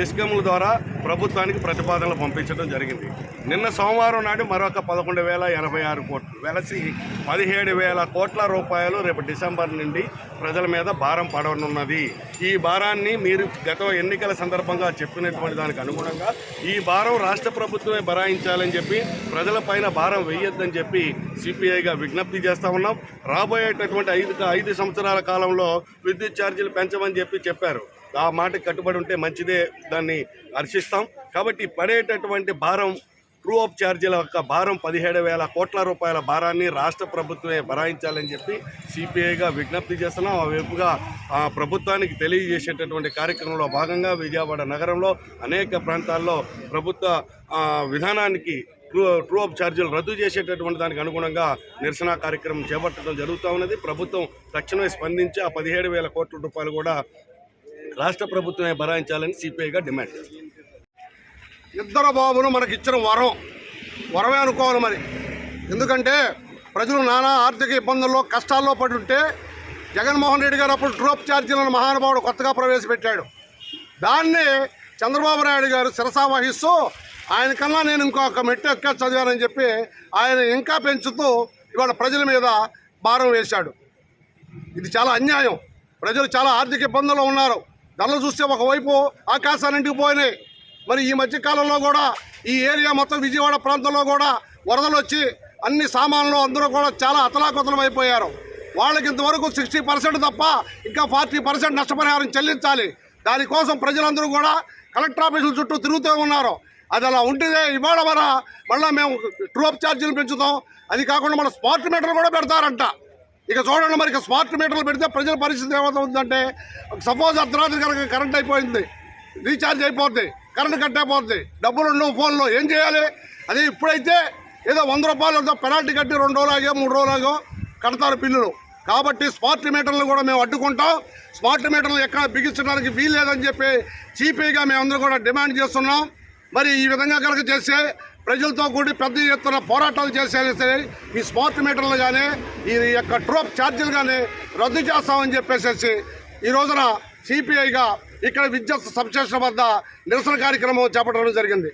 డిస్కంల ద్వారా ప్రభుత్వానికి ప్రతిపాదనలు పంపించడం జరిగింది. నిన్న సోమవారం నాడు మరొక పదకొండు వేల ఎనభై ఆరు కోట్లు వెలసి పదిహేడు వేల కోట్ల రూపాయలు రేపు డిసెంబర్ నుండి ప్రజల మీద భారం పడనున్నది. ఈ భారాన్ని మీరు గత ఎన్నికల సందర్భంగా చెప్పినటువంటి దానికి అనుగుణంగా ఈ భారం రాష్ట్ర ప్రభుత్వమే భరాయించాలని చెప్పి ప్రజలపైన భారం వేయొద్దని చెప్పి సిపిఐగా విజ్ఞప్తి చేస్తూ ఉన్నాం. రాబోయేటటువంటి ఐదు ఐదు సంవత్సరాల కాలంలో విద్యుత్ ఛార్జీలు పెంచమని చెప్పి చెప్పారు. ఆ మాటకు కట్టుబడి ఉంటే మంచిదే దాన్ని హర్షిస్తాం. కాబట్టి పడేటటువంటి భారం ట్రూ ఆఫ్ ఛార్జీల యొక్క భారం పదిహేడు వేల కోట్ల రూపాయల భారాన్ని రాష్ట్ర ప్రభుత్వమే భరాయించాలని చెప్పి సిపిఐగా విజ్ఞప్తి చేస్తున్నాం. ఆ వైపుగా ఆ ప్రభుత్వానికి తెలియజేసేటటువంటి కార్యక్రమంలో భాగంగా విజయవాడ నగరంలో అనేక ప్రాంతాల్లో ప్రభుత్వ విధానానికి ట్రూ ట్రూ అప్ ఛార్జీలు రద్దు చేసేటటువంటి దానికి అనుగుణంగా నిరసన కార్యక్రమం చేపట్టడం జరుగుతూ ఉన్నది. ప్రభుత్వం తక్షణమే స్పందించి ఆ పదిహేడు వేల కోట్ల రూపాయలు కూడా రాష్ట్ర ప్రభుత్వమే భరాయించాలని సిపిఐగా డిమాండ్ చేస్తుంది ఇద్దరు బాబును మనకి ఇచ్చిన వరం వరమే అనుకోవాలి మరి. ఎందుకంటే ప్రజలు నానా ఆర్థిక ఇబ్బందుల్లో కష్టాల్లో పడుంటే ఉంటే జగన్మోహన్ రెడ్డి గారు అప్పుడు డ్రోప్ ఛార్జీలను మహానుభావుడు కొత్తగా ప్రవేశపెట్టాడు. దాన్ని చంద్రబాబు నాయుడు గారు శిరసా వహిస్తూ ఆయన కన్నా నేను ఇంకొక మెట్టు ఎక్క చదివానని చెప్పి ఆయన ఇంకా పెంచుతూ ఇవాళ ప్రజల మీద భారం వేశాడు. ఇది చాలా అన్యాయం. ప్రజలు చాలా ఆర్థిక ఇబ్బందుల్లో ఉన్నారు. ధరలు చూస్తే ఒకవైపు ఆకాశానికి పోయినాయి. మరి ఈ మధ్యకాలంలో కూడా ఈ ఏరియా మొత్తం విజయవాడ ప్రాంతంలో కూడా వరదలు వచ్చి అన్ని సామాన్లు అందరూ కూడా చాలా అతలాకుతలం అయిపోయారు. వాళ్ళకి ఇంతవరకు సిక్స్టీ పర్సెంట్ తప్ప ఇంకా ఫార్టీ పర్సెంట్ నష్టపరిహారం చెల్లించాలి. దానికోసం ప్రజలందరూ కూడా కలెక్టర్ ఆఫీసుల చుట్టూ తిరుగుతూ ఉన్నారు. అది అలా ఉంటుందే ఇవాళ మన మళ్ళీ మేము ట్రూప్ ఛార్జీలు పెంచుతాం. అది కాకుండా మన స్మార్ట్ మీటర్ కూడా పెడతారంట. ఇక చూడండి మరి ఇక స్మార్ట్ మీటర్లు పెడితే ప్రజల పరిస్థితి ఏమవుతుందంటే సపోజ్ అర్ధరాత్రి కనుక కరెంట్ అయిపోయింది రీఛార్జ్ అయిపోద్ది కరెంట్ కట్ అయిపోద్ది డబ్బులు ఉండవు ఫోన్లో ఏం చేయాలి? అదే ఇప్పుడైతే ఏదో వంద రూపాయలు ఏదో పెనాల్టీ కట్టి రెండు రోజులాగో మూడు రోజులాగో కడతారు బిల్లులు. కాబట్టి స్మార్ట్ మీటర్లు కూడా మేము అడ్డుకుంటాం. స్మార్ట్ మీటర్లు ఎక్కడ బిగించడానికి వీల్లేదని చెప్పి చీపీగా మేమందరూ కూడా డిమాండ్ చేస్తున్నాం. మరి ఈ విధంగా కనుక చేస్తే ప్రజలతో కూడి పెద్ద ఎత్తున పోరాటాలు చేసేది సరే ఈ స్మార్ట్ మీటర్లు కానీ ఈ యొక్క ట్రోప్ ఛార్జీలు కానీ రద్దు చేస్తామని చెప్పేసి ఈ రోజున సిపిఐగా ఇక్కడ విద్యుత్ సబ్స్టేషన్ వద్ద నిరసన కార్యక్రమం చేపట్టడం జరిగింది.